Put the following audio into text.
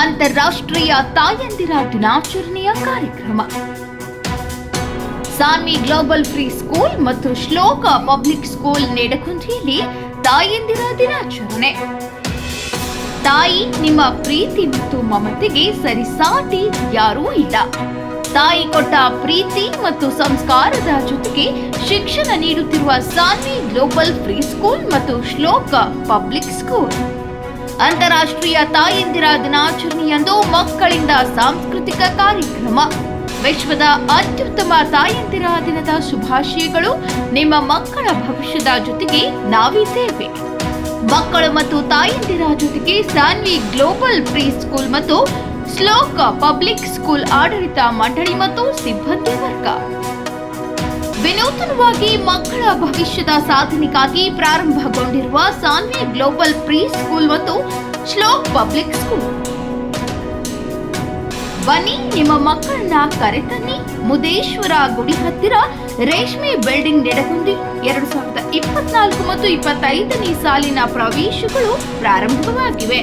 ಅಂತಾರಾಷ್ಟ್ರೀಯ ತಾಯಂದಿರ ದಿನಾಚರಣೆಯ ಕಾರ್ಯಕ್ರಮ. ಸಾನ್ವಿ ಗ್ಲೋಬಲ್ ಫ್ರೀ ಸ್ಕೂಲ್ ಮತ್ತು ಶ್ಲೋಕ ಪಬ್ಲಿಕ್ ಸ್ಕೂಲ್ ನೆಡಕುಂದಿಯಲ್ಲಿ ತಾಯಂದಿರ ದಿನಾಚರಣೆ. ತಾಯಿ, ನಿಮ್ಮ ಪ್ರೀತಿ ಮತ್ತು ಮಮತೆಗೆ ಸರಿಸಾಟಿ ಯಾರೂ ಇಲ್ಲ. ತಾಯಿ ಕೊಟ್ಟ ಪ್ರೀತಿ ಮತ್ತು ಸಂಸ್ಕಾರದ ಜೊತೆಗೆ ಶಿಕ್ಷಣ ನೀಡುತ್ತಿರುವ ಸಾನ್ವಿ ಗ್ಲೋಬಲ್ ಫ್ರೀ ಸ್ಕೂಲ್ ಮತ್ತು ಶ್ಲೋಕ ಪಬ್ಲಿಕ್ ಸ್ಕೂಲ್. ಅಂತಾರಾಷ್ಟ್ರೀಯ ತಾಯಂದಿರ ದಿನಾಚರಣೆಯಂದು ಮಕ್ಕಳಿಂದ ಸಾಂಸ್ಕೃತಿಕ ಕಾರ್ಯಕ್ರಮ. ವಿಶ್ವದ ಅತ್ಯುತ್ತಮ ತಾಯಂದಿರ ದಿನದ ಶುಭಾಶಯಗಳು. ನಿಮ್ಮ ಮಕ್ಕಳ ಭವಿಷ್ಯದ ಜೊತೆಗೆ ನಾವಿದ್ದೇವೆ. ಮಕ್ಕಳು ಮತ್ತು ತಾಯಂದಿರ ಜೊತೆಗೆ ಸಾನ್ವಿ ಗ್ಲೋಬಲ್ ಪ್ರೀ ಸ್ಕೂಲ್ ಮತ್ತು ಶ್ಲೋಕ ಪಬ್ಲಿಕ್ ಸ್ಕೂಲ್ ಆಡಳಿತ ಮಂಡಳಿ ಮತ್ತು ಸಿಬ್ಬಂದಿ ವರ್ಗ. ವಿನೂತನವಾಗಿ ಮಕ್ಕಳ ಭವಿಷ್ಯದ ಸಾಧನೆಗಾಗಿ ಪ್ರಾರಂಭಗೊಂಡಿರುವ ಸಾನ್ವಿ ಗ್ಲೋಬಲ್ ಪ್ರೀ ಸ್ಕೂಲ್ ಮತ್ತು ಶ್ಲೋಕ್ ಪಬ್ಲಿಕ್ ಸ್ಕೂಲ್. ಬನ್ನಿ, ನಿಮ್ಮ ಮಕ್ಕಳನ್ನ ಕರೆತನ್ನಿ. ಮುದೇಶ್ವರ ಗುಡಿ ಹತ್ತಿರ ರೇಷ್ಮೆ ಬಿಲ್ಡಿಂಗ್ ನೆಡಗುಂದಿ. ಎರಡು ಸಾವಿರದ ಇಪ್ಪತ್ನಾಲ್ಕು ಮತ್ತು ಇಪ್ಪತ್ತೈದನೇ ಸಾಲಿನ ಪ್ರವೇಶಗಳು ಪ್ರಾರಂಭವಾಗಿವೆ.